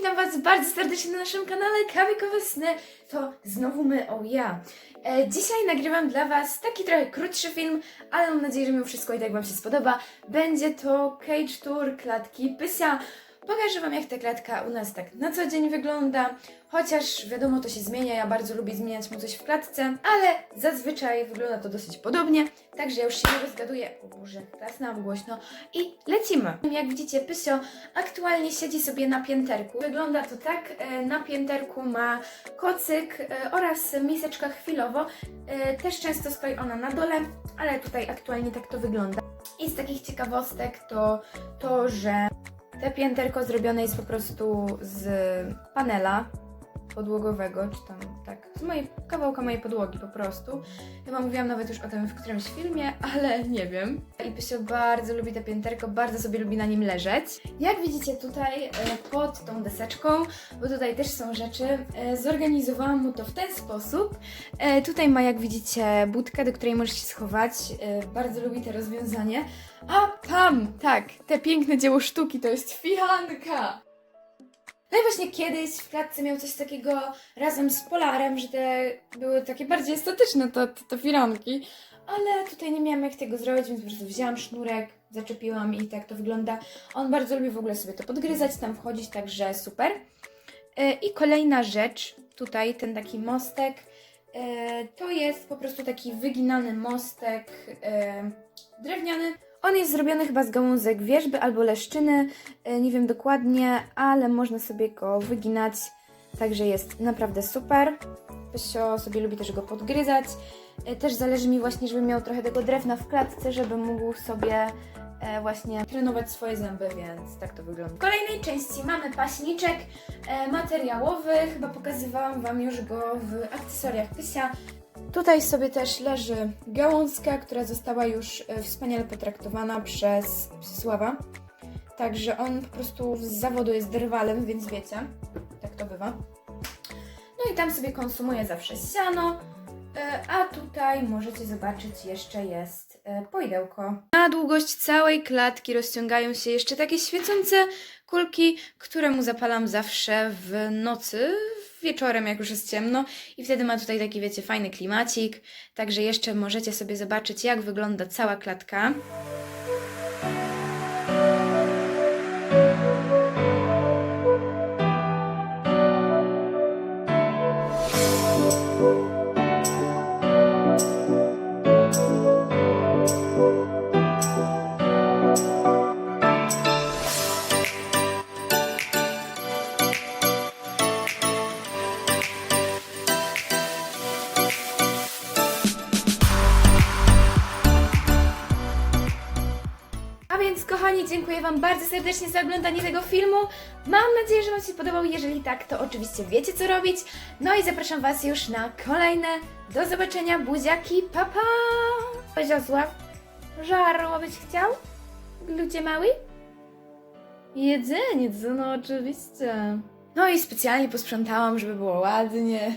witam Was bardzo serdecznie na naszym kanale Kawikowe Sny. To znowu my, o ja. E, dzisiaj nagrywam dla Was taki trochę krótszy film, ale mam nadzieję, że mimo wszystko i tak Wam się spodoba. Będzie to Cage Tour klatki Pysia. Pokażę Wam, jak ta klatka u nas tak na co dzień wygląda. Chociaż wiadomo, to się zmienia. Ja bardzo lubię zmieniać mu coś w klatce, ale zazwyczaj wygląda to dosyć podobnie. Także ja już się nie rozgaduję. O Boże, teraz nam głośno. I lecimy. Jak widzicie, Pysio aktualnie siedzi sobie na pięterku. Wygląda to tak. e, Na pięterku ma kocyk e, oraz miseczka chwilowo. E, Też często stoi ona na dole, ale tutaj aktualnie tak to wygląda. I z takich ciekawostek to to, że te pięterko zrobione jest po prostu z panela podłogowego, czy tam z mojej, kawałka mojej podłogi po prostu. Chyba mówiłam nawet już o tym w którymś filmie, ale nie wiem. I Pysio bardzo lubi te pięterko, bardzo sobie lubi na nim leżeć. Jak widzicie tutaj e, pod tą deseczką, bo tutaj też są rzeczy, e, zorganizowałam mu to w ten sposób. E, Tutaj ma, jak widzicie, budkę, do której możesz się schować. Bardzo lubi to rozwiązanie. A tam, tak, te piękne dzieło sztuki to jest firanka. No i właśnie kiedyś w klatce miał coś takiego razem z Polarem, że te były takie bardziej estetyczne te, te, te firanki, ale tutaj nie miałam jak tego zrobić, więc po prostu wzięłam sznurek, zaczepiłam i tak to wygląda. On bardzo lubi w ogóle sobie to podgryzać, tam wchodzić, także super. E, I kolejna rzecz, tutaj ten taki mostek, e, to jest po prostu taki wyginany mostek e, drewniany. On jest zrobiony chyba z gałązek wierzby albo leszczyny, e, nie wiem dokładnie, ale można sobie go wyginać, także jest naprawdę super. Pysio sobie lubi też go podgryzać. E, Też zależy mi właśnie, żeby miał trochę tego drewna w klatce, żeby mógł sobie e, właśnie trenować swoje zęby, więc tak to wygląda. W kolejnej części mamy paśniczek materiałowy, chyba pokazywałam Wam już go w akcesoriach Pysia. Tutaj sobie też leży gałązka, która została już e, wspaniale potraktowana przez Sława. Także on po prostu z zawodu jest drwalem, więc wiecie, tak to bywa. No i tam sobie konsumuje zawsze siano, e, a tutaj możecie zobaczyć jeszcze jest e, pojdełko. Na długość całej klatki rozciągają się jeszcze takie świecące kulki, które mu zapalam zawsze w nocy, wieczorem jak już jest ciemno i wtedy ma tutaj taki wiecie fajny klimacik, także jeszcze możecie sobie zobaczyć jak wygląda cała klatka. Kochani, dziękuję Wam bardzo serdecznie za oglądanie tego filmu. Mam nadzieję, że Wam się podobał. Jeżeli tak, to oczywiście wiecie, co robić. No i zapraszam Was już na kolejne. Do zobaczenia, buziaki, papa! Poziosław, żarło byś chciał? Ludzie mały? Jedzenie, no oczywiście. No i specjalnie posprzątałam, żeby było ładnie.